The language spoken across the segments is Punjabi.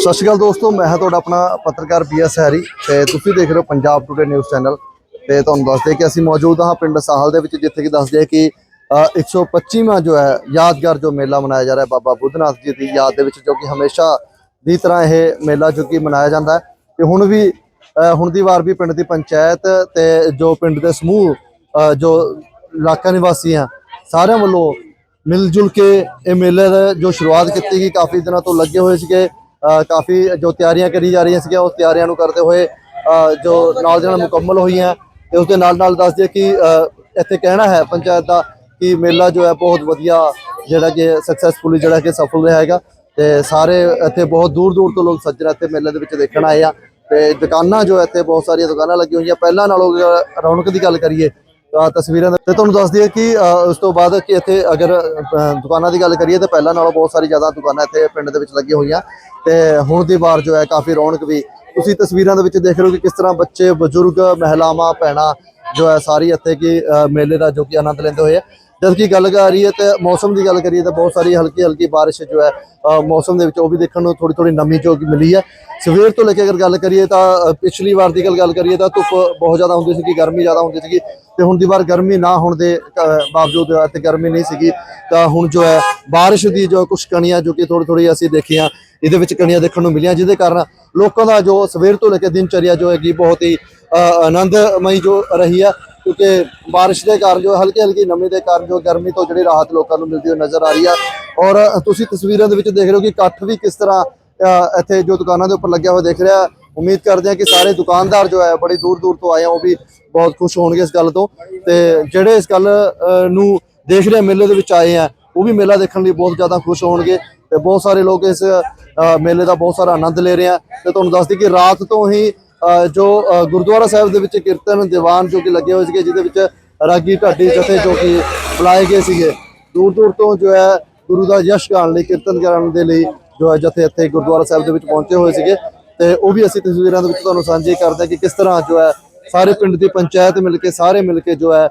ਸਤਿ ਸ਼੍ਰੀ ਅਕਾਲ ਦੋਸਤੋ ਮੈਂ ਹਾਂ ਤੁਹਾਡਾ ਆਪਣਾ ਪੱਤਰਕਾਰ ਬੀਐਸ ਹੈਰੀ ਤੇ ਤੁਸੀਂ ਦੇਖ ਰਹੇ ਹੋ ਪੰਜਾਬ ਟੂਡੇ ਨਿਊਜ਼ ਚੈਨਲ ਤੇ ਤੁਹਾਨੂੰ ਦੱਸਦੇ ਕਿ ਅਸੀਂ ਮੌਜੂਦ ਹਾਂ ਪਿੰਡ ਸਾਹਲ ਦੇ ਵਿੱਚ ਜਿੱਥੇ ਕਿ ਦੱਸਦੇ ਆ ਕਿ ਅ, 125ਵਾਂ ਜੋ ਹੈ ਯਾਦਗਾਰ ਜੋ ਮੇਲਾ ਮਨਾਇਆ ਜਾ ਰਿਹਾ ਹੈ ਬਾਬਾ ਬੁੱਧਨਾਥ ਜੀ ਦੀ ਯਾਦ ਦੇ ਵਿੱਚ ਜੋ ਕਿ ਹਮੇਸ਼ਾ ਦੀ ਤਰ੍ਹਾਂ ਇਹ ਮੇਲਾ ਜੋ ਕਿ ਮਨਾਇਆ ਜਾਂਦਾ ਹੈ। ਤੇ ਹੁਣ ਵੀ ਹੁਣ ਦੀ ਵਾਰ ਵੀ ਪਿੰਡ ਦੀ ਪੰਚਾਇਤ ਤੇ ਜੋ ਪਿੰਡ ਦੇ ਸਮੂਹ ਜੋ ਇਲਾਕਾ ਨਿਵਾਸੀ ਆ ਸਾਰਿਆਂ ਵੱਲੋਂ ਮਿਲ ਜੁਲ ਕੇ ਇਹ ਮੇਲੇ ਦਾ ਜੋ ਸ਼ੁਰੂਆਤ ਕੀਤੀ ਗਈ ਕਾਫੀ ਦਿਨਾਂ ਤੋਂ ਲੱਗੇ ਹੋਏ ਸੀਗੇ। ਕਾਫੀ ਜੋ ਤਿਆਰੀਆਂ ਕਰੀ ਜਾ ਰਹੀਆਂ ਸੀਗੀਆਂ, ਉਸ ਤਿਆਰੀਆਂ ਨੂੰ ਕਰਦੇ ਹੋਏ ਜੋ ਨਾਲ ਦੇ ਨਾਲ ਮੁਕੰਮਲ ਹੋਈਆਂ ਤੇ ਉਸ ਦੇ ਨਾਲ ਨਾਲ ਦੱਸ ਦਈਏ ਕਿ ਇੱਥੇ ਕਹਿਣਾ ਹੈ ਪੰਚਾਇਤ ਦਾ ਕਿ ਮੇਲਾ ਜੋ ਹੈ ਬਹੁਤ ਵਧੀਆ ਜਿਹੜਾ ਕਿ ਸਕਸੈਸਫੁਲੀ ਜਿਹੜਾ ਕਿ ਸਫਲ ਰਿਹਾ ਹੈਗਾ ਤੇ ਸਾਰੇ ਇੱਥੇ ਬਹੁਤ ਦੂਰ ਦੂਰ ਤੋਂ ਲੋਕ ਸੱਜਣ ਇੱਥੇ ਮੇਲੇ ਦੇ ਵਿੱਚ ਦੇਖਣ ਆਏ ਆ ਤੇ ਦੁਕਾਨਾਂ ਜੋ ਇੱਥੇ ਬਹੁਤ ਸਾਰੀਆਂ ਦੁਕਾਨਾਂ ਲੱਗੀਆਂ ਹੋਈਆਂ। ਪਹਿਲਾਂ ਨਾਲੋਂ ਰੌਣਕ ਦੀ ਗੱਲ ਕਰੀਏ ਤਸਵੀਰਾਂ ਦੇ ਤੇ ਤੁਹਾਨੂੰ ਦੱਸ ਦਈਏ ਕਿ ਉਸ ਤੋਂ ਬਾਅਦ ਕਿ ਇੱਥੇ ਅਗਰ ਦੁਕਾਨਾਂ ਦੀ ਗੱਲ ਕਰੀਏ ਤਾਂ ਪਹਿਲਾਂ ਨਾਲੋਂ ਬਹੁਤ ਸਾਰੀ ਜ਼ਿਆਦਾ ਦੁਕਾਨਾਂ ਇੱਥੇ ਪਿੰਡ ਦੇ ਵਿੱਚ ਲੱਗੀਆਂ ਹੋਈਆਂ। ਤੇ ਹੁਣ ਦੀ ਵਾਰ ਜੋ ਹੈ ਕਾਫੀ ਰੌਣਕ ਵੀ। ਤੁਸੀਂ ਤਸਵੀਰਾਂ ਦੇ ਵਿੱਚ ਦੇਖ ਰਹੇ ਹੋ ਕਿ ਕਿਸ ਤਰ੍ਹਾਂ ਬੱਚੇ, ਬਜ਼ੁਰਗ, ਮਹਿਲਾਵਾਂ, ਭੈਣਾਂ ਜੋ ਹੈ ਸਾਰੀ ਇੱਥੇ ਕਿ ਮੇਲੇ ਦਾ ਜੋ ਕਿ ਆਨੰਦ ਲੈਂਦੇ ਹੋਏ ਜਦ ਕਿ ਗੱਲ ਕਰ ਰਹੀ ਹੈ ਤੇ ਮੌਸਮ ਦੀ ਗੱਲ ਕਰੀਏ ਤਾਂ ਬਹੁਤ ਸਾਰੀ ਹਲਕੀ ਹਲਕੀ ਬਾਰਿਸ਼ ਜੋ ਹੈ ਮੌਸਮ ਦੇ ਵਿੱਚ ਉਹ ਵੀ ਦੇਖਣ ਨੂੰ ਥੋੜੀ ਥੋੜੀ ਨਮੀ ਜੋ ਮਿਲੀ ਹੈ। ਸਵੇਰ ਤੋਂ ਲੈ ਕੇ ਅਗਰ ਗੱਲ ਕਰੀਏ ਤਾਂ ਪਿਛਲੀ ਵਾਰ ਦੀ ਗੱਲ ਗੱਲ ਕਰੀਏ ਤਾਂ ਧੁੱਪ ਬਹੁਤ ਜ਼ਿਆਦਾ ਹੁੰਦੀ ਸੀਗੀ ਗਰਮੀ ਜ਼ਿਆਦਾ ਹੁੰਦੀ ਸੀਗੀ ਤੇ ਹੁਣ ਦੀ ਵਾਰ ਗਰਮੀ ਨਾ ਹੋਣ ਦੇ ਅ, ਬਾਵਜੂਦ ਇੱਥੇ ਗਰਮੀ ਨਹੀਂ ਸੀਗੀ ਤਾਂ ਹੁਣ ਜੋ ਹੈ ਬਾਰਿਸ਼ ਦੀ ਜੋ ਕੁਝ ਕਣੀਆਂ ਜੋ ਕਿ ਥੋੜੀ ਥੋੜੀ ਅਸੀਂ ਦੇਖੀਆਂ ਇਹਦੇ ਵਿੱਚ ਕਣੀਆਂ ਦੇਖਣ ਨੂੰ ਮਿਲੀਆਂ ਜਿਹਦੇ ਕਾਰਨ ਲੋਕਾਂ ਦਾ ਜੋ ਸਵੇਰ ਤੋਂ ਲੈ ਕੇ ਦਿਨਚਰਿਆ ਜੋ ਹੈਗੀ ਬਹੁਤ ਹੀ ਆਨੰਦਮਈ ਜੋ ਰਹੀ ਹੈ। ਕਿਉਂਕਿ ਬਾਰਿਸ਼ ਦੇ ਕਾਰਨ ਜੋ ਹਲਕੀ ਹਲਕੀ ਨਮੀ ਦੇ ਕਾਰਨ ਜੋ ਗਰਮੀ ਤੋਂ ਜਿਹੜੀ ਰਾਹਤ ਲੋਕਾਂ ਨੂੰ ਮਿਲਦੀ ਹੋਈ ਨਜ਼ਰ ਆ ਰਹੀ ਹੈ। ਔਰ ਤੁਸੀਂ ਤਸਵੀਰਾਂ ਦੇ ਵਿੱਚ ਦੇਖ ਰਹੇ ਹੋ ਕਿ ਇਕੱਠ ਵੀ ਕਿਸ ਤਰ੍ਹਾਂ ਇੱਥੇ ਜੋ ਦੁਕਾਨਾਂ ਦੇ ਉੱਪਰ ਲੱਗਿਆ ਹੋਇਆ ਦੇਖ ਰਿਹਾ। ਉਮੀਦ ਕਰਦੇ ਹਾਂ ਕਿ ਸਾਰੇ ਦੁਕਾਨਦਾਰ ਜੋ ਹੈ, ਬੜੀ ਦੂਰ ਦੂਰ ਤੋਂ ਆਏ ਆ, ਉਹ ਵੀ ਬਹੁਤ ਖੁਸ਼ ਹੋਣਗੇ ਇਸ ਗੱਲ ਤੋਂ। ਤੇ ਜਿਹੜੇ ਇਸ ਗੱਲ ਨੂੰ ਦੇਖ ਰਹੇ ਮੇਲੇ ਦੇ ਵਿੱਚ ਆਏ ਆ, ਉਹ ਵੀ ਮੇਲਾ ਦੇਖਣ ਲਈ ਬਹੁਤ ਜ਼ਿਆਦਾ ਖੁਸ਼ ਹੋਣਗੇ। ਤੇ ਬਹੁਤ ਸਾਰੇ ਲੋਕ ਇਸ ਮੇਲੇ ਦਾ ਬਹੁਤ ਸਾਰਾ ਆਨੰਦ ਲੈ ਰਹੇ ਆ। ਤੇ ਤੁਹਾਨੂੰ ਦੱਸ ਦਈਏ ਕਿ ਰਾਤ ਤੋਂ ਹੀ ਜੋ ਗੁਰਦੁਆਰਾ ਸਾਹਿਬ ਦੇ ਵਿੱਚ ਕੀਰਤਨ ਦੀਵਾਨ ਜੋ ਕਿ ਲੱਗੇ ਹੋਏ ਸੀਗੇ ਜਿਹਦੇ ਵਿੱਚ ਰਾਗੀ ਢਾਡੀ ਜਥੇ ਜੋ ਕਿ ਬੁਲਾਏ ਗਏ ਸੀਗੇ। ਦੂਰ ਦੂਰ ਤੋਂ ਜੋ ਹੈ ਗੁਰੂ ਦਾ ਯਸ਼ ਗਾਉਣ ਲਈ ਕੀਰਤਨ ਕਰਨ ਦੇ ਲਈ ਜੋ ਹੈ ਜਥੇ ਇੱਥੇ ਗੁਰਦੁਆਰਾ ਸਾਹਿਬ ਦੇ ਵਿੱਚ ਪਹੁੰਚੇ ਹੋਏ ਸੀਗੇ। ਤੇ ਉਹ ਵੀ ਅਸੀਂ ਤਸਵੀਰਾਂ ਦੇ ਵਿੱਚ ਤੁਹਾਨੂੰ ਸਾਂਝੇ ਕਰਦੇ ਕਿ ਕਿਸ ਤਰ੍ਹਾਂ ਜੋ ਹੈ ਸਾਰੇ ਪਿੰਡ ਦੀ ਪੰਚਾਇਤ ਮਿਲ ਕੇ ਸਾਰੇ ਮਿਲ ਕੇ ਜੋ ਹੈ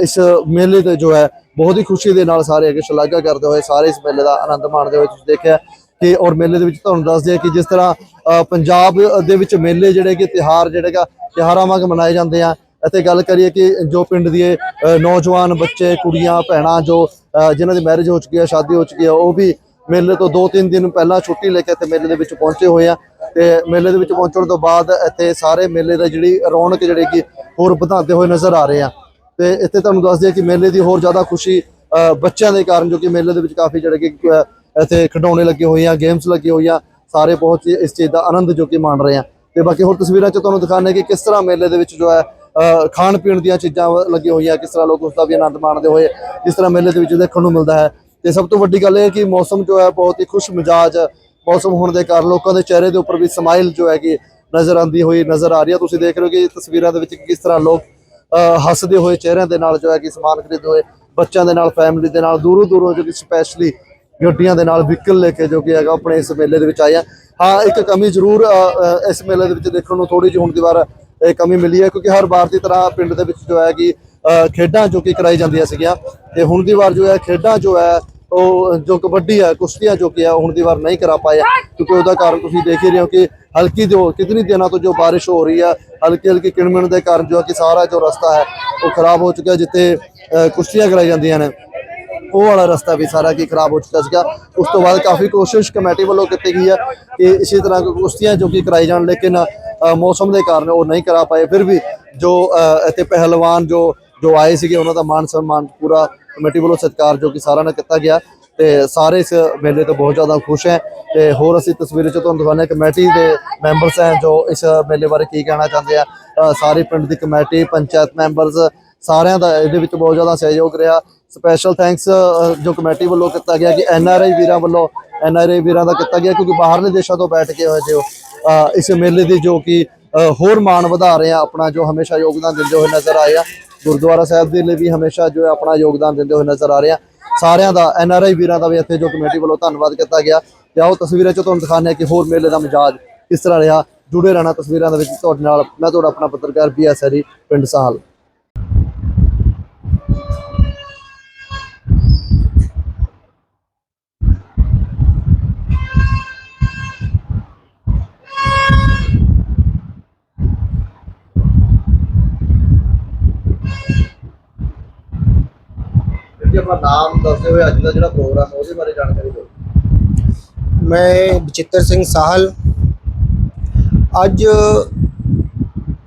ਇਸ ਮੇਲੇ ਤੇ ਜੋ ਹੈ ਬਹੁਤ ਹੀ ਖੁਸ਼ੀ ਦੇ ਨਾਲ ਸਾਰੇ ਅੱਗੇ ਸ਼ਲਾਘਾ ਕਰਦੇ ਹੋਏ ਸਾਰੇ ਇਸ ਮੇਲੇ ਦਾ ਆਨੰਦ ਮਾਣਦੇ ਹੋਏ ਤੁਸੀਂ ਦੇਖਿਆ। ਕਿ ਔਰ ਮੇਲੇ ਦੇ ਵਿੱਚ ਤੁਹਾਨੂੰ ਦੱਸਦੇ ਆ ਕਿ ਜਿਸ ਤਰ੍ਹਾਂ ਪੰਜਾਬ ਦੇ ਵਿੱਚ ਮੇਲੇ ਜਿਹੜੇ ਕਿ ਤਿਹਾਰ ਜਿਹੜੇ ਕਿ ਤਿਹਾਰਾਂ ਵਾਂਗ ਮਨਾਏ ਜਾਂਦੇ ਆ। ਅਤੇ ਗੱਲ ਕਰੀਏ ਕਿ ਜੋ ਪਿੰਡ ਦੇ ਨੌਜਵਾਨ ਬੱਚੇ ਕੁੜੀਆਂ ਭੈਣਾਂ ਜੋ ਅ, ਜਿਨ੍ਹਾਂ ਦੀ ਮੈਰਿਜ ਹੋ ਚੁੱਕੀ ਹੈ ਸ਼ਾਦੀ ਹੋ ਚੁੱਕੀ ਹੈ ਉਹ ਵੀ ਮੇਲੇ ਤੋਂ 2-3 ਦਿਨ ਪਹਿਲਾਂ ਛੁੱਟੀ ਲੈ ਕੇ ਇੱਥੇ ਮੇਲੇ ਦੇ ਵਿੱਚ ਪਹੁੰਚੇ ਹੋਏ ਆ। ਤੇ ਮੇਲੇ ਦੇ ਵਿੱਚ ਪਹੁੰਚਣ ਤੋਂ ਬਾਅਦ ਇੱਥੇ ਸਾਰੇ ਮੇਲੇ ਦਾ ਜਿਹੜੀ ਰੌਣਕ ਜਿਹੜੇ ਕਿ ਹੋਰ ਵਧਾਉਂਦੇ ਹੋਏ ਨਜ਼ਰ ਆ ਰਹੇ ਆ। ਤੇ ਇੱਥੇ ਤੁਹਾਨੂੰ ਦੱਸ ਦਈਏ ਕਿ ਮੇਲੇ ਦੀ ਹੋਰ ਜ਼ਿਆਦਾ ਖੁਸ਼ੀ ਬੱਚਿਆਂ ਦੇ ਕਾਰਨ ਜੋ ਕਿ ਮੇਲੇ ਦੇ ਵਿੱਚ ਕਾਫੀ ਜਿਹੜੇ ਕਿ ਇੱਥੇ ਖਿਡੌਣੇ ਲੱਗੇ ਹੋਏ ਆ ਗੇਮਸ ਲੱਗੇ ਹੋਈਆਂ ਸਾਰੇ ਬਹੁਤ ਹੀ ਇਸ ਚੀਜ਼ ਦਾ ਆਨੰਦ ਜੋ ਕਿ ਮਾਣ ਰਹੇ ਆ। ਤੇ ਬਾਕੀ ਹੋਰ ਤਸਵੀਰਾਂ 'ਚ ਤੁਹਾਨੂੰ ਦਿਖਾਣੇ ਕਿ ਕਿਸ ਤਰ੍ਹਾਂ ਮੇਲੇ ਦੇ ਵਿੱਚ ਜੋ ਹੈ ਖਾਣ ਪੀਣ ਦੀਆਂ ਚੀਜ਼ਾਂ ਲੱਗੀਆਂ ਹੋਈਆਂ, ਕਿਸ ਤਰ੍ਹਾਂ ਲੋਕ ਉਸ ਦਾ ਵੀ ਆਨੰਦ ਮਾਣਦੇ ਹੋਏ, ਜਿਸ ਤਰ੍ਹਾਂ ਮੇਲੇ ਦੇ ਵਿੱਚ ਦੇਖਣ ਨੂੰ ਮਿਲਦਾ ਹੈ। ਤੇ ਸਭ ਤੋਂ ਵੱਡੀ ਗੱਲ ਇਹ ਕਿ ਮੌਸਮ ਜੋ ਹੈ ਬਹੁਤ ਹੀ ਖੁਸ਼ ਮਿਜਾਜ, ਮੌਸਮ ਹੋਣ ਦੇ ਕਾਰਨ ਲੋਕਾਂ ਦੇ ਚਿਹਰੇ ਦੇ ਉੱਪਰ ਵੀ ਸਮਾਈਲ ਜੋ ਹੈ ਕਿ ਨਜ਼ਰ ਆਉਂਦੀ ਹੋਈ ਨਜ਼ਰ ਆ ਰਹੀ ਹੈ। ਤੁਸੀਂ ਦੇਖ ਰਹੇ ਹੋ ਕਿ ਤਸਵੀਰਾਂ ਦੇ ਵਿੱਚ ਕਿਸ ਤਰ੍ਹਾਂ ਲੋਕ ਹੱਸਦੇ ਹੋਏ ਚਿਹਰਿਆਂ ਦੇ ਨਾਲ ਜੋ ਹੈ ਕਿ ਸਮਾਨ ਖਰੀਦਦੇ ਹੋਏ, ਬੱਚਿਆਂ ਦੇ ਨਾਲ ਫੈਮਿਲੀ ਦੇ ਨਾਲ ਦੂਰੋਂ ਦੂਰੋਂ ਜੋ ਕਿ ਸਪੈਸ਼ਲੀ ਗੱਡੀਆਂ ਦੇ ਨਾਲ ਵਹੀਕਲ ਲੈ ਕੇ ਜੋ ਕਿ ਹੈਗਾ ਆਪਣੇ ਇਸ ਮੇਲੇ ਦੇ ਵਿੱਚ ਆਏ ਆ। ਹਾਂ, ਇੱਕ ਕਮੀ ਜ਼ਰੂਰ ਇਸ ਮੇਲੇ ਦੇ ਵਿੱਚ ਦੇਖਣ ਨੂੰ ਥੋੜੀ ਜਿਹੀ ਹੁਣ ਦੀ ਵਾਰ ਇਹ ਕਮੀ ਮਿਲੀ ਹੈ, ਕਿਉਂਕਿ ਹਰ ਵਾਰ ਦੀ ਤਰ੍ਹਾਂ ਪਿੰਡ ਦੇ ਵਿੱਚ ਜੋ ਹੈ ਕਿ ਖੇਡਾਂ ਜੋ ਕਿ ਕਰਾਈ ਜਾਂਦੀਆਂ ਸੀਗੀਆਂ। ਤੇ ਹੁਣ ਦੀ ਵਾਰ ਜੋ ਹੈ, ਖੇਡਾਂ ਜੋ ਹੈ, ਉਹ ਜੋ ਕਬੱਡੀ ਹੈ, ਕੁਸ਼ਤੀਆਂ ਜੋ ਕਿ ਹੈ ਹੁਣ ਦੀ ਵਾਰ ਨਹੀਂ ਕਰਾ ਪਾਏ। ਕਿਉਂਕਿ ਉਹਦਾ ਕਾਰਨ ਤੁਸੀਂ ਦੇਖ ਹੀ ਰਹੇ ਹੋ ਕਿ ਹਲਕੀ ਜੋ, ਕਿਤਨੀ ਦਿਨਾਂ ਤੋਂ ਜੋ ਬਾਰਿਸ਼ ਹੋ ਰਹੀ ਹੈ, ਹਲਕੀ ਹਲਕੀ ਕਿਣਮਿਣ ਦੇ ਕਾਰਨ ਜੋ ਹੈ ਕਿ ਸਾਰਾ ਜੋ ਰਸਤਾ ਹੈ, ਉਹ ਖਰਾਬ ਹੋ ਚੁੱਕਿਆ, ਜਿੱਥੇ ਕੁਸ਼ਤੀਆਂ ਕਰਾਈ ਜਾਂਦੀਆਂ ਨੇ। ਉਹ ਵਾਲਾ ਰਸਤਾ ਵੀ ਸਾਰਾ ਕੀ ਖਰਾਬ ਹੋ ਚੁੱਕਾ ਸੀਗਾ। ਉਸ ਤੋਂ ਬਾਅਦ ਕਾਫੀ ਕੋਸ਼ਿਸ਼ ਕਮੇਟੀ ਵੱਲੋਂ ਕੀਤੀ ਗਈ ਹੈ ਕਿ ਇਸੇ ਤਰ੍ਹਾਂ ਕੁਸ਼ਤੀਆਂ ਜੋ ਕਿ ਕਰਾਈ ਜਾਣ, ਲੇਕਿਨ ਮੌਸਮ ਦੇ ਕਾਰਨ ਉਹ ਨਹੀਂ ਕਰਾ ਪਾਏ। ਫਿਰ ਵੀ ਜੋ ਇੱਥੇ ਪਹਿਲਵਾਨ ਜੋ ਜੋ ਆਏ ਸੀਗੇ, ਉਹਨਾਂ ਦਾ ਮਾਨ ਸਨਮਾਨ ਪੂਰਾ ਕਮੇਟੀ ਵੱਲੋਂ ਸਤਿਕਾਰ ਜੋ ਕਿ ਸਾਰਿਆਂ ਨਾਲ ਕੀਤਾ ਗਿਆ। ਤੇ ਸਾਰੇ ਇਸ ਮੇਲੇ ਤੋਂ ਬਹੁਤ ਜ਼ਿਆਦਾ ਖੁਸ਼ ਹੈ। ਤੇ ਹੋਰ ਅਸੀਂ ਤਸਵੀਰਾਂ ਚ ਤੁਹਾਨੂੰ ਦਿਖਾਉਂਦੇ ਹਾਂ, ਕਮੇਟੀ ਦੇ ਮੈਂਬਰਸ ਹੈ ਜੋ ਇਸ ਮੇਲੇ ਬਾਰੇ ਕੀ ਕਹਿਣਾ ਚਾਹੁੰਦੇ ਆ। ਸਾਰੇ ਪਿੰਡ ਦੀ ਕਮੇਟੀ, ਪੰਚਾਇਤ ਮੈਂਬਰਸ ਸਾਰਿਆਂ ਦਾ ਇਹਦੇ ਵਿੱਚ ਬਹੁਤ ਜ਼ਿਆਦਾ ਸਹਿਯੋਗ ਰਿਹਾ। ਸਪੈਸ਼ਲ ਥੈਂਕਸ ਜੋ ਕਮੇਟੀ ਵੱਲੋਂ ਕੀਤਾ ਗਿਆ ਕਿ ਐਨ ਆਰ ਆਈ ਵੀਰਾਂ ਵੱਲੋਂ ਐਨ ਆਰ ਆਈ ਵੀਰਾਂ ਦਾ ਕੀਤਾ ਗਿਆ ਕਿਉਂਕਿ ਬਾਹਰਲੇ ਦੇਸ਼ਾਂ ਤੋਂ ਬੈਠ ਕੇ ਹੋਏ ਜੋ ਅ, ਇਸ ਮੇਲੇ ਦੀ ਜੋ ਕਿ ਹੋਰ ਮਾਣ ਵਧਾ ਰਹੇ ਆ ਆਪਣਾ ਜੋ ਹਮੇਸ਼ਾ ਯੋਗਦਾਨ ਦਿੰਦੇ ਹੋਏ ਨਜ਼ਰ ਆਏ ਆ। ਗੁਰਦੁਆਰਾ ਸਾਹਿਬ ਦੇ ਲਈ ਵੀ ਹਮੇਸ਼ਾ ਜੋ ਹੈ ਆਪਣਾ ਯੋਗਦਾਨ ਦਿੰਦੇ ਹੋਏ ਨਜ਼ਰ ਆ ਰਹੇ ਆ। ਸਾਰਿਆਂ ਦਾ ਐਨ ਆਰ ਆਈ ਵੀਰਾਂ ਦਾ ਵੀ ਇੱਥੇ ਜੋ ਕਮੇਟੀ ਵੱਲੋਂ ਧੰਨਵਾਦ ਕੀਤਾ ਗਿਆ। ਤੇ ਆਓ ਤਸਵੀਰਾਂ 'ਚ ਤੁਹਾਨੂੰ ਦਿਖਾਉਂਦੇ ਹਾਂ ਕਿ ਹੋਰ ਮੇਲੇ ਦਾ ਮਜ਼ਾਜ ਕਿਸ ਤਰ੍ਹਾਂ ਰਿਹਾ। ਜੁੜੇ ਰਹਿਣਾ ਤਸਵੀਰਾਂ ਦੇ ਵਿੱਚ ਤੁਹਾਡੇ ਨਾਲ। ਮੈਂ ਤੁਹਾਡਾ ਆਪਣਾ ਪੱਤਰਕਾਰ ਬੀ ਐਸ ਹਰੀ ਪਿੰਡ ਸਾਹਲ ਆਪਣਾ ਨਾਮ ਦੱਸਦੇ ਹੋਏ ਅੱਜ ਦਾ ਜਿਹੜਾ ਪ੍ਰੋਗਰਾਮ ਹੈ, ਉਹਦੇ ਬਾਰੇ ਜਾਣਕਾਰੀ ਦਿਓ। ਮੈਂ ਬਚਿੱਤਰ ਸਿੰਘ ਸਾਹਲ। ਅੱਜ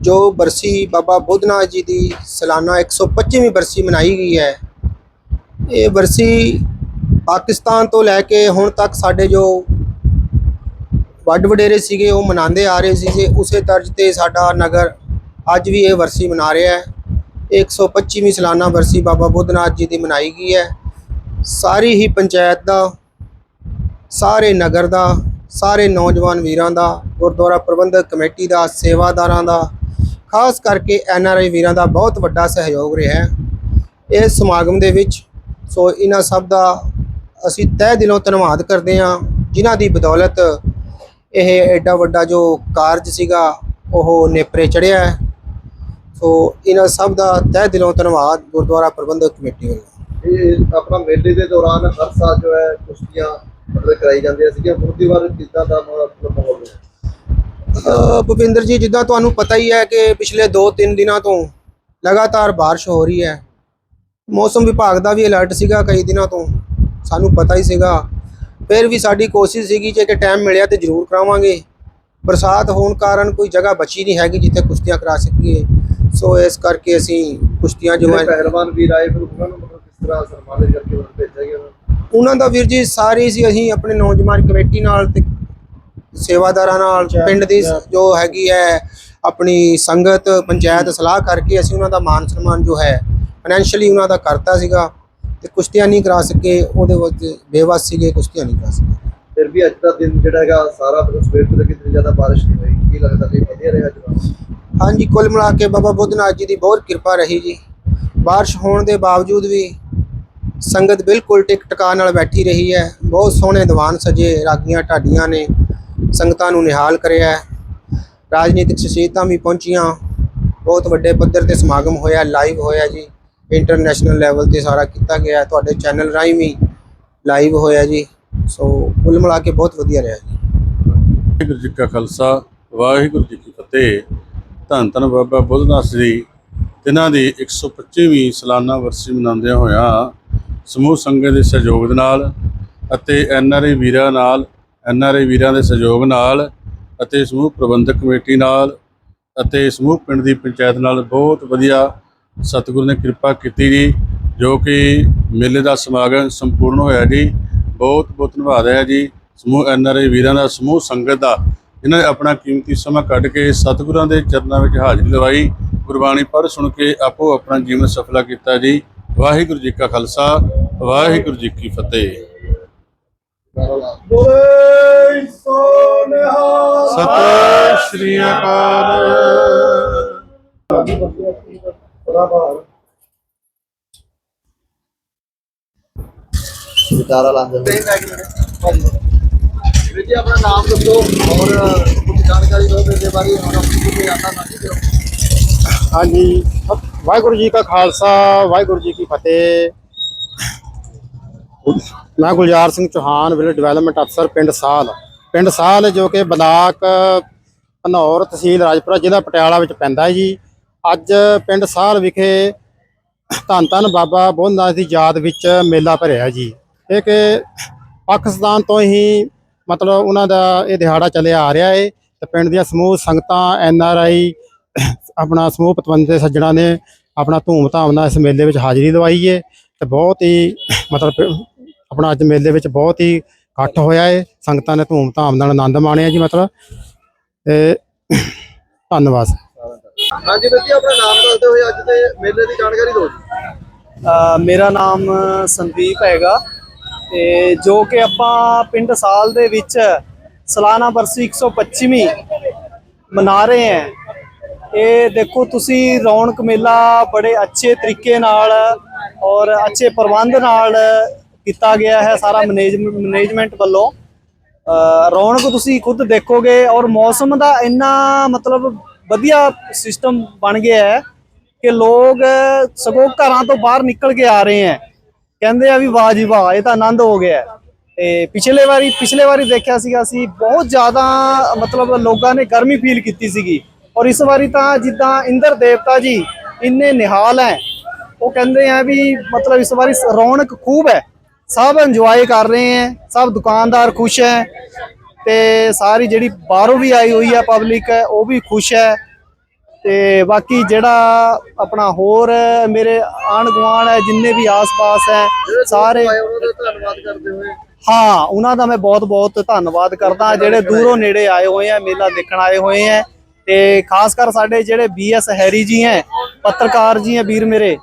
ਜੋ ਬਰਸੀ ਬਾਬਾ ਬੁੱਧਨਾਥ ਜੀ ਦੀ ਸਾਲਾਨਾ 125ਵੀਂ ਬਰਸੀ ਮਨਾਈ ਗਈ ਹੈ, ਇਹ ਬਰਸੀ ਪਾਕਿਸਤਾਨ ਤੋਂ ਲੈ ਕੇ ਹੁਣ ਤੱਕ ਸਾਡੇ ਜੋ ਵੱਡ ਵਡੇਰੇ ਸੀਗੇ, ਉਹ ਮਨਾਉਂਦੇ ਆ ਰਹੇ ਸੀ ਉਸੇ ਤਰਜ਼ ਤੇ ਸਾਡਾ ਨਗਰ ਅੱਜ ਵੀ ਇਹ ਵਰਸੀ ਮਨਾ ਰਿਹਾ ਹੈ। 125ਵੀਂ ਸਾਲਾਨਾ ਬਰਸੀ ਬਾਬਾ ਬੁੱਧਨਾਥ ਜੀ ਦੀ ਮਨਾਈ ਗਈ ਹੈ। ਸਾਰੀ ਹੀ ਪੰਚਾਇਤ ਦਾ, ਸਾਰੇ ਨਗਰ ਦਾ, ਸਾਰੇ ਨੌਜਵਾਨ ਵੀਰਾਂ ਦਾ, ਗੁਰਦੁਆਰਾ ਪ੍ਰਬੰਧਕ ਕਮੇਟੀ ਦਾ, ਸੇਵਾਦਾਰਾਂ ਦਾ, ਖਾਸ ਕਰਕੇ ਐਨ ਆਰ ਆਈ ਵੀਰਾਂ ਦਾ ਬਹੁਤ ਵੱਡਾ ਸਹਿਯੋਗ ਰਿਹਾ ਹੈ। ਇਸ ਸਮਾਗਮ ਦੇ ਵਿੱਚ ਸੋ ਇਹਨਾਂ ਸਭ ਦਾ ਅਸੀਂ ਤਹਿ ਦਿਲੋਂ ਧੰਨਵਾਦ ਕਰਦੇ ਹਾਂ, ਜਿਨ੍ਹਾਂ ਦੀ ਬਦੌਲਤ ਇਹ ਐਡਾ ਵੱਡਾ ਜੋ ਕਾਰਜ ਸੀਗਾ, ਉਹ ਨੇਪਰੇ ਚੜਿਆ ਹੈ। ਸੋ ਇਹਨਾਂ ਸਭ ਦਾ ਤਹਿ ਦਿਲੋਂ ਧੰਨਵਾਦ ਗੁਰਦੁਆਰਾ ਪ੍ਰਬੰਧਕ ਕਮੇਟੀ ਵੱਲੋਂ। ਇਹ ਆਪਣਾ ਮੇਲੇ ਦੇ ਦੌਰਾਨ ਹਰ ਸਾਲ ਜੋ ਹੈ ਕੁਸ਼ਤੀਆਂ ਮਤਲਬ ਕਰਾਈ ਜਾਂਦੀਆਂ ਸੀਗੀਆਂ। ਹੁਣ ਦੀ ਵਾਰ ਕਿੱਦਾਂ ਦਾ ਮਾਹੌਲ ਹੈ ਭੁਪਿੰਦਰ ਜੀ ਜਿੱਦਾਂ ਤੁਹਾਨੂੰ ਪਤਾ ਹੀ ਹੈ ਕਿ ਪਿਛਲੇ 2-3 ਦਿਨਾਂ ਤੋਂ ਲਗਾਤਾਰ ਬਾਰਿਸ਼ ਹੋ ਰਹੀ ਹੈ। ਮੌਸਮ ਵਿਭਾਗ ਦਾ ਵੀ ਅਲਰਟ ਸੀਗਾ ਕਈ ਦਿਨਾਂ ਤੋਂ। ਸਾਨੂੰ ਪਤਾ ਹੀ ਸੀਗਾ। ਫਿਰ ਵੀ ਸਾਡੀ ਕੋਸ਼ਿਸ਼ ਸੀਗੀ ਜੇ ਕਿ ਟਾਈਮ ਮਿਲਿਆ ਤੇ ਜ਼ਰੂਰ ਕਰਾਵਾਂਗੇ। ਬਰਸਾਤ ਹੋਣ ਕਾਰਨ ਕੋਈ ਜਗ੍ਹਾ ਬਚੀ ਨਹੀਂ ਹੈਗੀ ਜਿੱਥੇ ਕੁਸ਼ਤੀਆਂ ਕਰਾ ਸਕੀਏ। ਸੋ ਇਸ ਕਰਕੇ ਅਸੀਂ ਕੁਸ਼ਤੀਆਂ ਜੋ ਜਿਹੜੇ ਹੈ ਪਹਿਲਵਾਨ ਵੀਰ ਆਏ ਫਿਰ ਉਹਨਾਂ ਨੂੰ ਮਤਲਬ ਕਿਸ ਤਰ੍ਹਾਂ ਸਨਮਾਨਿਤ ਕਰਕੇ ਉਹਨਾਂ ਨੂੰ ਭੇਜਿਆ ਗਿਆ ਉਹਨਾਂ ਨੂੰ? ਉਹਨਾਂ ਦਾ ਵੀਰ ਜੀ ਸਾਰੇ ਸੀ ਅਸੀਂ ਆਪਣੇ ਨੌਜਵਾਨ ਕਮੇਟੀ ਨਾਲ ਤੇ ਸੇਵਾਦਾਰਾਂ ਨਾਲ ਪਿੰਡ ਦੀ ਜੋ ਹੈਗੀ ਹੈ ਆਪਣੀ ਸੰਗਤ ਪੰਚਾਇਤ ਸਲਾਹ ਕਰਕੇ ਅਸੀਂ ਉਹਨਾਂ ਦਾ ਮਾਨ ਸਨਮਾਨ ਜੋ ਹੈ ਫਾਈਨੈਂਸ਼ੀਅਲੀ ਉਹਨਾਂ ਦਾ ਕਰਤਾ ਸੀਗਾ ਤੇ ਕੁਸ਼ਤੀਆਂ ਨਹੀਂ ਕਰਾ ਸਕੇ ਉਹਦੇ ਵਿੱਚ ਬੇਵਸ ਸੀਗੇ ਕੁਸ਼ਤੀਆਂ ਨਹੀਂ ਕਰਾ ਸਕੇ ਫਿਰ ਵੀ ਅੱਜ ਦਾ ਦਿਨ ਜਿਹੜਾ ਹੈਗਾ ਸਾਰਾ ਮਤਲਬ ਸਵੇਰ ਤੋਂ ਲੈ ਕੇ ਇਤਨੀ ਜ਼ਿਆਦਾ ਬਾਰਿਸ਼ ਨਹੀਂ ਹੋਈ ਕੀ ਲੱਗਦਾ ਨਹੀਂ ਵਧੀਆ ਰਿਹਾ ਅੱਜ ਦਾ ਹਾਂਜੀ, ਕੁੱਲ ਮਿਲਾ ਕੇ ਬਾਬਾ ਬੁੱਧਨਾਥ ਜੀ ਦੀ ਬਹੁਤ ਕਿਰਪਾ ਰਹੀ ਜੀ। ਬਾਰਿਸ਼ ਹੋਣ ਦੇ ਬਾਵਜੂਦ ਵੀ ਸੰਗਤ ਬਿਲਕੁਲ ਟਿਕ ਟਿਕਾ ਨਾਲ ਬੈਠੀ ਰਹੀ ਹੈ। ਬਹੁਤ ਸੋਹਣੇ ਦੀਵਾਨ ਸਜੇ ਰਾਗੀਆਂ ਢਾਡੀਆਂ ਨੇ, ਸੰਗਤਾਂ ਨੂੰ ਨਿਹਾਲ ਕਰਿਆ ਰਾਜਨੀਤਿਕ ਸ਼ਖਸੀਅਤਾਂ ਵੀ ਪਹੁੰਚੀਆਂ। ਬਹੁਤ ਵੱਡੇ ਪੱਧਰ ਤੇ ਸਮਾਗਮ ਹੋਇਆ ਲਾਈਵ ਹੋਇਆ ਜੀ। ਇੰਟਰਨੈਸ਼ਨਲ ਲੈਵਲ ਤੇ ਸਾਰਾ ਕੀਤਾ ਗਿਆ। ਤੁਹਾਡੇ ਚੈਨਲ ਰਾਹੀਂ ਵੀ ਲਾਈਵ ਹੋਇਆ ਜੀ। ਸੋ ਕੁੱਲ ਮਿਲਾ ਕੇ ਬਹੁਤ ਵਧੀਆ ਰਿਹਾ ਜੀ। ਵਾਹਿਗੁਰੂ ਜੀ ਕਾ ਖਾਲਸਾ, ਵਾਹਿਗੁਰੂ ਜੀ ਕੀ ਫਤਿਹ। ਧੰਨ ਧੰਨ ਬਾਬਾ ਬੁੱਧਦਾਸ ਜੀ, ਤਿਨਾਂ ਦੀ 125ਵੀਂ ਸਾਲਾਨਾ ਵਰਸੀ ਮਨਾਉਂਦਿਆਂ ਹੋਇਆ ਸਮੂਹ ਸੰਗਤ ਦੇ ਸਹਿਯੋਗ ਦੇ ਨਾਲ ਅਤੇ ਐਨ ਆਰ ਆਈ ਵੀਰਾਂ ਨਾਲ, ਐਨ ਆਰ ਆਈ ਵੀਰਾਂ ਦੇ ਸਹਿਯੋਗ ਨਾਲ ਅਤੇ ਸਮੂਹ ਪ੍ਰਬੰਧਕ ਕਮੇਟੀ ਨਾਲ ਅਤੇ ਸਮੂਹ ਪਿੰਡ ਦੀ ਪੰਚਾਇਤ ਨਾਲ ਬਹੁਤ ਵਧੀਆ ਸਤਿਗੁਰੂ ਨੇ ਕਿਰਪਾ ਕੀਤੀ ਜੀ, ਜੋ ਕਿ ਮੇਲੇ ਦਾ ਸਮਾਗਮ ਸੰਪੂਰਨ ਹੋਇਆ ਜੀ। ਬਹੁਤ ਬਹੁਤ ਧੰਨਵਾਦ ਹੈ ਜੀ, ਸਮੂਹ ਐਨ ਆਰ ਆਈ ਵੀਰਾਂ ਦਾ, ਸਮੂਹ ਸੰਗਤ ਦਾ। ਜਿਨ੍ਹਾਂ ਨੇ ਆਪਣਾ ਕੀਮਤੀ ਸਮਾਂ ਕੱਢ ਕੇ ਸਤਿਗੁਰਾਂ ਦੇ ਚਰਨਾਂ ਵਿੱਚ ਹਾਜ਼ਰੀ ਲਵਾਈ। ਗੁਰਬਾਣੀ ਪੜ੍ਹ ਸੁਣ ਕੇ ਆਪੋ ਆਪਣਾ ਜੀਵਨ ਸਫਲਾ ਕੀਤਾ ਜੀ। ਵਾਹਿਗੁਰੂ ਜੀ ਕਾ ਖਾਲਸਾ ਵਾਹਿਗੁਰੂ ਜੀ ਕੀ ਫਤਿਹ। ਸਤਿ ਸ਼੍ਰੀ ਅਕਾਲ। ਵਿਚਾਰਾ ਲਾਂਦੇ ਵੀਰ ਜੀ, ਆਪਣਾ ਨਾਮ ਦੱਸੋ ਔਰ ਕੁਝ ਜਾਣਕਾਰੀ ਦਿਓ ਮੇਰੇ ਬਾਰੇ ਔਰ ਆਪਣੀ ਕੋਈ ਆਤਾ ਸਾਂਝੀ ਕਰੋ ਹਾਂਜੀ, ਵਾਹਿਗੁਰੂ ਜੀ ਕਾ ਖਾਲਸਾ, ਵਾਹਿਗੁਰੂ ਜੀ ਕੀ ਫਤਿਹ। ਮੈਂ ਗੁਲਜ਼ਾਰ ਸਿੰਘ ਚੌਹਾਨ ਵਿਲੇਜ ਡਿਵੈਲਪਮੈਂਟ ਅਫਸਰ ਪਿੰਡ ਸਾਲ ਪਿੰਡ ਸਾਲ ਜੋ ਕਿ ਬਲਾਕ ਧਨੌਰ ਤਹਿਸੀਲ ਰਾਜਪੁਰਾ ਜ਼ਿਲ੍ਹਾ ਪਟਿਆਲਾ ਵਿੱਚ ਪੈਂਦਾ ਹੈ ਜੀ। ਅੱਜ ਪਿੰਡ ਸਾਲ ਵਿਖੇ ਧੰਨ ਧੰਨ ਬਾਬਾ ਬੋਧਨਾਥ ਦੀ ਯਾਦ ਵਿੱਚ ਮੇਲਾ ਭਰਿਆ ਜੀ। ਇਹ ਕਿ ਪਾਕਿਸਤਾਨ ਤੋਂ ਹੀ ਮਤਲਬ ਉਹਨਾਂ ਦਾ ਇਹ ਦਿਹਾੜਾ ਚੱਲਿਆ ਆ ਰਿਹਾ ਹੈ ਤੇ ਪਿੰਡ ਦੀਆਂ ਸਮੂਹ ਸੰਗਤਾਂ ਐਨ ਆਰ ਆਈ ਆਪਣਾ ਸਮੂਹ ਪਤਵੰਤ ਦੇ ਸੱਜਣਾ ਨੇ ਆਪਣਾ ਧੂਮ-ਧਾਮ ਨਾਲ ਇਸ ਮੇਲੇ ਵਿੱਚ ਹਾਜ਼ਰੀ ਲਵਾਈ ਹੈ ਤੇ ਬਹੁਤ ਹੀ ਮਤਲਬ ਆਪਣਾ ਅੱਜ ਮੇਲੇ ਵਿੱਚ ਬਹੁਤ ਹੀ ਇਕੱਠ ਹੋਇਆ ਹੈ ਸੰਗਤਾਂ ਨੇ ਧੂਮ-ਧਾਮ ਨਾਲ ਆਨੰਦ ਮਾਣਿਆ ਜੀ ਮਤਲਬ ਤੇ ਧੰਨਵਾਦ। ਹਾਂਜੀ ਜੀ ਆਪਣਾ ਨਾਮ ਦੱਸਦੇ ਹੋਏ ਅੱਜ ਦੇ ਮੇਲੇ ਦੀ ਜਾਣਕਾਰੀ ਦਿਓ ਜੀ। ਮੇਰਾ ਨਾਮ ਸੰਦੀਪ ਹੈਗਾ। ਤੇ ਜੋ ਕਿ ਆਪਾਂ ਪਿੰਡ ਸਾਲ ਦੇ ਵਿੱਚ ਸਾਲਾਨਾ ਬਰਸੀ 125ਵੀਂ ਮਨਾ ਰਹੇ ਹਾਂ। ਇਹ ਦੇਖੋ ਤੁਸੀਂ ਰੌਣਕ ਮੇਲਾ ਬੜੇ ਅੱਛੇ ਤਰੀਕੇ ਨਾਲ ਔਰ ਅੱਛੇ ਪ੍ਰਬੰਧ ਨਾਲ ਕੀਤਾ ਗਿਆ ਹੈ ਸਾਰਾ ਮੈਨੇਜਮੈਂਟ ਵੱਲੋਂ। ਰੌਣਕ ਤੁਸੀਂ ਖੁਦ ਦੇਖੋਗੇ ਔਰ ਮੌਸਮ ਦਾ ਇੰਨਾ ਮਤਲਬ ਵਧੀਆ ਸਿਸਟਮ ਬਣ ਗਿਆ ਹੈ ਕਿ ਲੋਕ ਸਗੋਂ ਘਰਾਂ ਤੋਂ ਬਾਹਰ ਨਿਕਲ ਕੇ ਆ ਰਹੇ ਹੈ। ਕਹਿੰਦੇ ਆ ਵੀ ਵਾਹ ਜੀ ਵਾਹ, ਇਹ ਤਾਂ ਆਨੰਦ ਹੋ ਗਿਆ ਹੈ। ਤੇ ਪਿਛਲੇ ਵਾਰੀ ਪਿਛਲੇ ਵਾਰੀ ਦੇਖਿਆ ਸੀਗਾ ਅਸੀਂ, ਬਹੁਤ ਜ਼ਿਆਦਾ, ਮਤਲਬ ਲੋਕਾਂ ਨੇ ਗਰਮੀ ਫੀਲ ਕੀਤੀ ਸੀਗੀ। ਔਰ ਇਸ ਵਾਰੀ ਤਾਂ ਜਿੱਦਾਂ ਇੰਦਰ ਦੇਵਤਾ ਜੀ ਇੰਨੇ ਨਿਹਾਲ ਹੈ, ਉਹ ਕਹਿੰਦੇ ਆ ਵੀ ਮਤਲਬ ਇਸ ਵਾਰੀ ਰੌਣਕ ਖੂਬ ਹੈ। ਸਭ ਇੰਜੋਏ ਕਰ ਰਹੇ ਹੈ, ਸਭ ਦੁਕਾਨਦਾਰ ਖੁਸ਼ ਹੈ। ਤੇ ਸਾਰੀ ਜਿਹੜੀ ਬਾਹਰੋਂ ਵੀ ਆਈ ਹੋਈ ਹੈ ਪਬਲਿਕ ਹੈ ਉਹ ਵੀ ਖੁਸ਼ ਹੈ। ਤੇ ਬਾਕੀ ਜਿਹੜਾ ਆਪਣਾ ਹੋਰ ਮੇਰੇ ਆਣ ਗੁਆਂਢ ਹੈ ਜਿੰਨੇ ਵੀ ਆਸ-ਪਾਸ ਹੈ ਸਾਰੇ ਧੰਨਵਾਦ ਕਰਦੇ ਹੋਏ। ਹਾਂ ਉਹਨਾਂ ਦਾ ਮੈਂ ਬਹੁਤ-ਬਹੁਤ ਧੰਨਵਾਦ ਕਰਦਾ। ਜਿਹੜੇ ਦੂਰੋਂ ਨੇੜੇ ਆਏ ਹੋਏ ਆ ਮੇਲਾ ਦੇਖਣ ਆਏ ਹੋਏ ਆ ਤੇ ਖਾਸ ਕਰ ਸਾਡੇ ਜਿਹੜੇ ਬੀਐਸ ਹੈਰੀ ਜੀ ਹੈ ਪੱਤਰਕਾਰ ਜੀ ਹੈ ਵੀਰ ਮੇਰੇ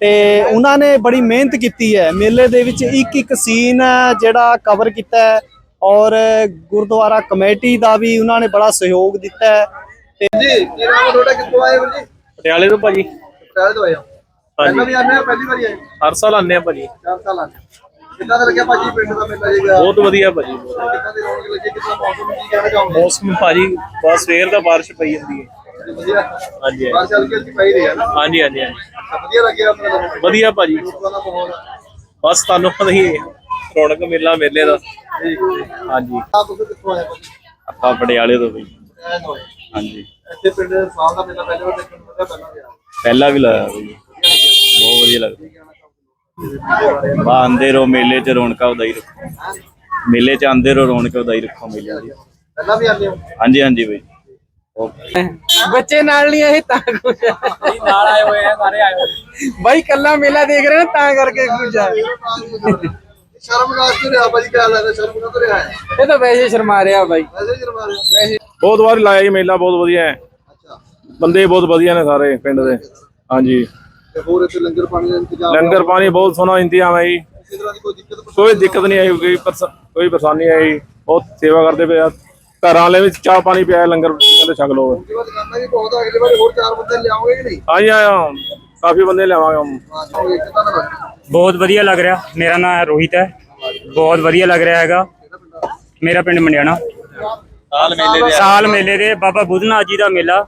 ਤੇ ਉਹਨਾਂ ਨੇ ਬੜੀ ਮਿਹਨਤ ਕੀਤੀ ਹੈ। ਮੇਲੇ ਦੇ ਵਿੱਚ ਇੱਕ ਇੱਕ ਸੀਨ ਜਿਹੜਾ ਕਵਰ ਕੀਤਾ ਹੈ ਔਰ ਗੁਰਦੁਆਰਾ ਕਮੇਟੀ ਦਾ ਵੀ ਉਹਨਾਂ ਨੇ ਬੜਾ ਸਹਿਯੋਗ ਦਿੱਤਾ ਹੈ। ਜੀ ਕੀ ਨਾਮ ਹੈ ਤੁਹਾਡਾ? ਕਿੱਥੋਂ ਆਏ ਹੋ ਜੀ? ਪਟਿਆਲੇ ਤੋਂ ਭਾਜੀ। ਪਟਿਆਲੇ ਤੋਂ ਆਏ ਹੋ? ਪਹਿਲਾਂ ਵੀ ਆਨੇ ਆ ਪਹਿਲੀ ਵਾਰੀ ਆਏ ਹਰ ਸਾਲ ਆਉਂਦੇ ਆ ਭਾਜੀ। ਚਾਰ ਸਾਲ ਆਨੇ ਕਿੱਦਾਂ ਦਾ ਲੱਗਿਆ ਭਾਜੀ ਪਿੰਡ ਦਾ ਮੇਲਾ ਜੀ? ਬਹੁਤ ਵਧੀਆ ਭਾਜੀ ਕਿੱਦਾਂ ਦੀ ਰੌਣਕ ਲੱਗੀ? ਕਿੱਦਾਂ ਮੌਸਮ? ਕੀ ਕਹਿਣਾ ਚਾਹੋਗੇ? ਮੌਸਮ ਭਾਜੀ ਬਸ ਸਵੇਰ ਦਾ ਬਾਰਿਸ਼ ਪਈ ਜਾਂਦੀ ਹੈ। ਵਧੀਆ। ਹਾਂਜੀ ਬਾਹਰ ਚੱਲ ਕੇ ਪਈ ਰਹੇ ਆ ਨਾ? ਹਾਂਜੀ ਹਾਂਜੀ ਵਧੀਆ ਲੱਗਿਆ ਆਪਣਾ ਦਾ ਵਧੀਆ ਭਾਜੀ। ਲੋਕਾਂ ਦਾ ਮਾਹੌਲ? ਬਸ ਤੁਹਾਨੂੰ ਪਤਾ ਹੀ ਹੈ, ਰੌਣਕ ਮੇਲਾ ਮੇਲੇ ਦਾ। ਠੀਕ ਹਾਂਜੀ। ਆ ਤੁਸੀਂ ਕਿੱਥੋਂ ਆਏ ਭਾਜੀ ਆਪਾਂ ਪਟਿਆਲੇ ਤੋਂ ਭਾਈ। ਹਾਂਜੀ। ਇੱਥੇ ਪਿੰਡ ਸਾਲ ਦਾ ਮੇਲਾ ਪਹਿਲੇ ਵਾਰ ਦੇਖਣ ਨੂੰ ਮਿਲਿਆ ਪਹਿਲਾਂ ਗਿਆ ਪਹਿਲਾਂ ਵੀ ਲਾਇਆ ਬਹੁਤ ਵਧੀਆ ਲੱਗਦਾ। ਬਾ ਆਂਦੇ ਰਹੋ ਮੇਲੇ 'ਚ ਰੌਣਕਾਂ ਵਧਾਈ ਰੱਖੋ। ਮੇਲੇ 'ਚ ਆਂਦੇ ਰਹੋ ਰੌਣਕ ਵਧਾਈ ਰੱਖੋ ਮੇਲੇ ਦੀ। ਪਹਿਲਾਂ ਵੀ ਆਨੇ ਹੋ? ਹਾਂਜੀ ਹਾਂਜੀ ਓਕੇ। ਬੱਚੇ ਨਾਲ ਨਹੀਂ ਆਏ ਤਾਂ ਕੁਝ ਨਾਲ ਆਏ ਹੋਏ ਆ ਸਾਰੇ ਆਏ ਹੋਏ। ਬਾਈ ਕੱਲਾ ਮੇਲਾ ਦੇਖ ਰਹੇ ਨੇ ਤਾਂ ਕਰਕੇ ਕੁਝ ਆ। ਸ਼ਰਮ ਨਾ ਤੋਂ ਰਿਹਾ ਭਾਜੀ ਕਿਆ ਲੱਗਦਾ ਸ਼ਰਮ ਨਾ ਤੋਂ ਰਿਹਾ ਹੈ ਇਹ ਤਾਂ ਵੈਸੇ ਸ਼ਰਮਾ ਰਿਹਾ ਬਾਈ। ਵੈਸੇ ਸ਼ਰਮਾ ਰਿਹਾ। ਬਹੁਤ ਵਾਰ ਲਾਇਆ ਜੀ ਮੇਲਾ ਬਹੁਤ ਵਧੀਆ ਹੈ। ਅੱਛਾ। ਬੰਦੇ ਬਹੁਤ ਵਧੀਆ ਨੇ ਸਾਰੇ ਪਿੰਡ ਦੇ। ਹਾਂਜੀ। ਤੇ ਹੋਰ ਇੱਥੇ ਲੰਗਰ ਪਾਣੀ ਦਾ ਇੰਤਜ਼ਾਮ ਲੰਗਰ ਪਾਣੀ ਬਹੁਤ ਸੋਹਣਾ ਇੰਤਜ਼ਾਮ ਹੈ ਜੀ। ਕਿਸੇ ਤਰ੍ਹਾਂ ਦੀ ਕੋਈ ਦਿੱਕਤ ਪਰੇਸ਼ਾਨੀ? ਕੋਈ ਦਿੱਕਤ ਨਹੀਂ ਆਈ ਕੋਈ ਕੋਈ ਪਰੇਸ਼ਾਨੀ ਆਈ। ਬਹੁਤ ਸੇਵਾ ਕਰਦੇ ਪਏ ਆ। ਘਰਾਂ ਵਾਲੇ ਵੀ ਚਾਹ ਪਾਣੀ ਪਿਆ ਲੰਗਰ ਕਹਿੰਦੇ ਛਕ ਲਓ। ਦੀ ਵਾਰ ਦੁਕਾਨਾਂ ਵੀ ਬਹੁਤ ਆ ਅਗਲੇ ਵਾਰ ਹੋਰ ਚਾਰ ਬੰਦੇ ਲਿਆਓਗੇ ਕਿ ਨਹੀਂ? ਹਾਂਜੀ ਆਇਆ ਕਾਫੀ ਬੰਦੇ ਲਿਆਵਾਂਗੇ ਹਮ। ਹਾਂ ਬਹੁਤ ਵਧੀਆ ਲੱਗ ਰਿਹਾ। ਮੇਰਾ ਨਾਮ ਰੋਹਿਤ ਹੈ। ਬਹੁਤ ਵਧੀਆ ਲੱਗ ਰਿਹਾ ਹੈਗਾ। ਮੇਰਾ ਪਿੰਡ ਮੰਡਿਆਣਾ। ਸਾਲ ਮੇਲੇ ਦੇ ਸਾਲ ਮੇਲੇ ਦੇ ਬਾਬਾ ਬੁੱਧਨਾਥ ਜੀ ਦਾ ਮੇਲਾ।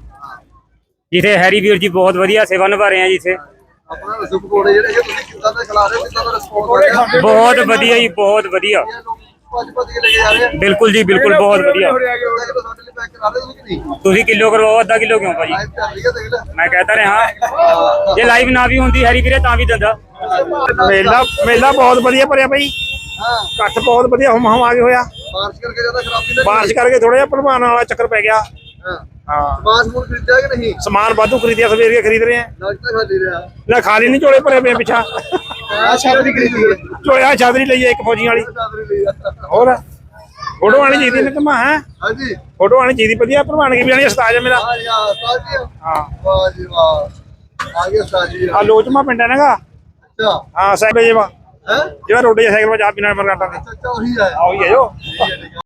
ਜਿੱਥੇ ਹੈਰੀ ਵੀਰ ਜੀ ਬਹੁਤ ਵਧੀਆ ਸੇਵਾ ਨਿਭਾ ਰਹੇ ਆ ਜਿੱਥੇ ਆਪਣਾ ਰਸੂ ਪਕੌੜੇ ਜਿਹੜੇ ਹੈਗੇ ਤੁਸੀਂ ਕਿੱਦਾਂ ਦੇ ਖਿਲਾ ਰਹੇ? ਹੋ ਕਿੱਦਾਂ ਦਾ ਰਿਸਪੌਂਸ ਆ ਰਿਹਾ ਬਹੁਤ ਵਧੀਆ ਜੀ ਬਹੁਤ ਵਧੀਆ। ਜਾ ਬਿਲਕੁਲ ਜੀ ਬਿਲਕੁਲ ਬਹੁਤ ਵਧੀਆ। ਤੁਸੀਂ ਕਿਲੋ ਕਰਵਾਓ ਅੱਧਾ ਕਿਲੋ ਕਿਉਂ ਭਾਜੀ? ਮੈਂ ਕਹਤਾ ਰਿਹਾ ਜੇ ਲਾਈਵ ਨਾ ਵੀ ਹੁੰਦੀ ਹੈਰੀ ਵੀਰੇ ਤਾਂ ਵੀ ਦਿੰਦਾ। ਮੇਲਾ ਮੇਲਾ ਬਹੁਤ ਵਧੀਆ ਭਰਿਆ ਹਾਂ। ਇਕੱਠ ਬਹੁਤ ਵਧੀਆ ਹਮ ਹਮ ਆ ਕੇ ਹੋਇਆ। ਬਾਰਿਸ਼ ਕਰਕੇ ਜ਼ਿਆਦਾ ਖਰਾਬ ਨਹੀਂ ਬਾਰਿਸ਼ ਕਰਕੇ ਥੋੜਾ ਜਿਹਾ ਭਲਵਾਨ ਵਾਲਾ ਚੱਕਰ ਪੈ ਗਿਆ। ਹਾਂ। ਹਾਂ। ਸਮਾਨ ਸਮੂਨ ਖਰੀਦਿਆ ਕਿ ਨਹੀਂ? ਸਮਾਨ ਵਾਧੂ ਖਰੀਦਿਆ ਸਵੇਰੇ ਖਰੀਦ ਰਹੇ ਆ। ਖਾਲੀ ਰਿਹਾ। ਨਾ ਖਾਲੀ ਨਹੀਂ ਝੋਲੇ ਭਰੇ ਪਏ ਪਿੱਛਾ। ਆ ਛਾਤਰੀ ਖਰੀਦੀ ਝੋਲੇ ਆ ਛਾਦਰੀ ਲਈ ਆ ਇੱਕ ਫੌਜੀਆਂ ਵਾਲੀ। ਹੋਰ? ਫੋਟੋ ਆਣੀ ਚਾਹੀਦੀ ਨੇ ਕਮਾ ਹੈ? ਹਾਂਜੀ। ਫੋਟੋ ਆਣੀ ਚਾਹੀਦੀ ਵਧੀਆ ਕੀ ਵੀ ਆਣੀ ਉਸਤਾਦ ਹੈ ਮੇਰਾ। ਹਾਂ ਜੀ ਹਾਂ ਉਸਤਾਦ ਜੀ। ਹਾਂ। ਵਾਹ ਜੀ ਵਾਹ। ਆ ਗਿਆ ਉਸਤਾਦ ਜੀ। ਆ ਲੋਚਮਾ ਪਿੰਡ ਹੈ ਨਾਗਾ ਅੱਛਾ। ਹਾਂ ਸਾਈਕਲ ਜੇਵਾ ਹੈ? ਜਿਹੜਾ ਰੋਡੇ ਸਾਈਕਲ ਵਿੱਚ ਆ ਬਿਨਾਂ ਮਰਗਾਟਾ ਦੇ ਅੱਛਾ ਉਹੀ ਹੈ। ਆਉਈ ਹੈ ਜੋ।